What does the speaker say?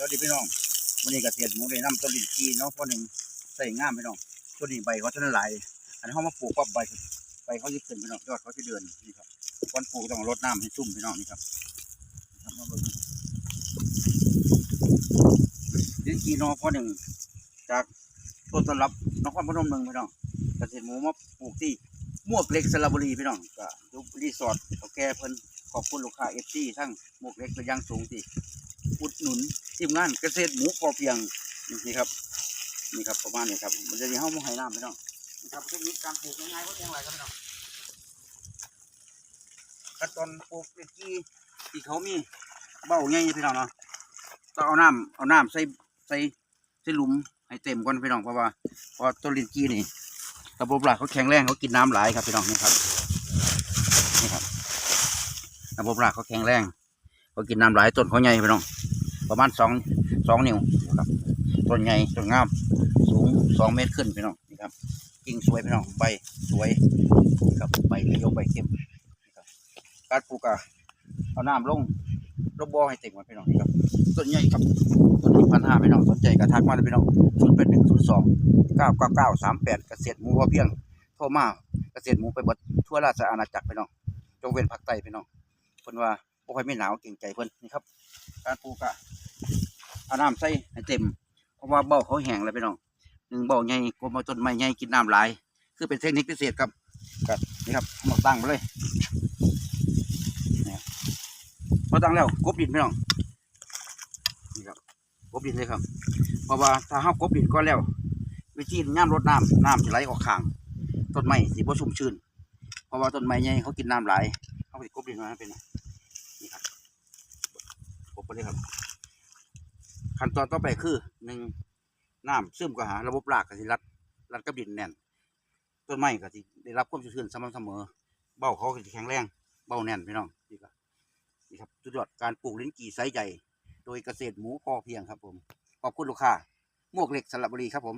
สวัสดีพี่น้องวันนี้เกษตรหมูได้นำต้นลิ้นจีเนาะพอหนึ่งใส่งามพี่น้องต้นนี้ใบเขาจะหลายอันนี้เขามาปลูกปั๊บใบใบเขาจะขึ้นพี่น้องยอดเขาจะเดือนนี่ครับก่อนปลูกต้องรดน้ำให้ชุ่มพี่น้องนี่ครับลิ้นจีเนาะพอหนึ่งจากต้นตำรับนครพนมหนึ่งพี่น้องกเกษตรหมูมาปลูกที่มวกเล็กสระบุรีพี่น้องก็ดูรีสอร์ทเขาแก่เพิ่นขอบคุณลูกค้าเอฟซีทั้งมวกเล็กเป็นอย่างสูงที่อุดหนุน ทีมงานเกษตรหมูพอเพียงนี่ครับนี่ครับประมาณนี้ครับ มันจะมีห้องมุ้งไห้น้ำพี่น้องนี่ครับเทคนิคการปลูกง่ายๆก็ยังไรครับพี่น้องขั้นตอนปลูกเป็นที่ที่เขามีเบ้าใหญ่พี่น้องเนาะต้องเอาน้ำเอาน้ำใส่ใส่ใส่หลุมให้เต็มก่อนพี่น้องเพราะว่าเพอต้นลินจีนี่ระบบหลักเขาแข็งแรงเขากินน้ำหลายครับพี่น้องนี่ครับนี่ครับระบบหลักเขาแข็งแรงเขากินน้ำหลายต้นเขาใหญ่พี่น้อง ประมาณสองสองนิ้วครับต้นใหญ่ต้นงาม สูงสองเมตรขึ้นพี่น้องนี่ครับกิ่งสวยพี่น้องใบสวยนี่ครับใบเขียวใบเข้มการปลูกอะเอาน้ำลงลงบ่อให้เต็มก่อนพี่น้องนี่ครับต้นใหญ่ครับต้นนี้พันห้าพี่น้องสนใจกระทักมาเลยพี่น้องศูนย์แปดหนึ่งศูนย์สองเก้าเก้าเก้าสามแปดเกษตรหมูพอเพียงโทรมาเกษตรหมูไปบดทั่วราชอาณาจักรพี่น้องจงเว้นภาคใต้พี่น้องเพิ่นว่าบ่ค่อยไม่หนาวเก่งใจเพิ่นนี่ครับ การปลูกอะเอาน้ำใส่ให้เต็ม เพราะว่าเบ้าเขาแห้งแล้วพี่น้องหนึ่งเบ้าใหญ่กลมเอาต้นไม้ใหญ่กินน้ำหลาย คือเป็นเทคนิคพิเศษครับกับนี่ครับมาตั้งไปเลยพอตั้งแล้วกบดินพี่น้องนี่ครับกบดินเลยครับ เพราะว่าถ้าเฮากบดินก็แล้ว วิธีย่ำรดน้ำน้ำจะไหลออกข้างต้นไม้สิบ่ชุ่มชื้นเพราะว่าต้นไม้ใหญ่เขากินน้ำหลายเขาไปกบดินมาเป็น นี่ครับ ขั้นตอนต่อไปคือหนึ่งน้ำซึมก็หา ระบบรากก็สิรัดรัดกับดินแน่น ต้นไม้ก็สิได้รับความชื้นสม่ำเสมอ เบ้าเขาก็สิแข็งแรง เบ้าแน่นพี่น้องนี่ครับนี่ครับสุดยอดการปลูกลิ้นกี่ไซส์ใหญ่ โดยเกษตรหมูพอเพียงครับผม ขอบคุณลูกค้า มวกเหล็กสระบุรีครับผม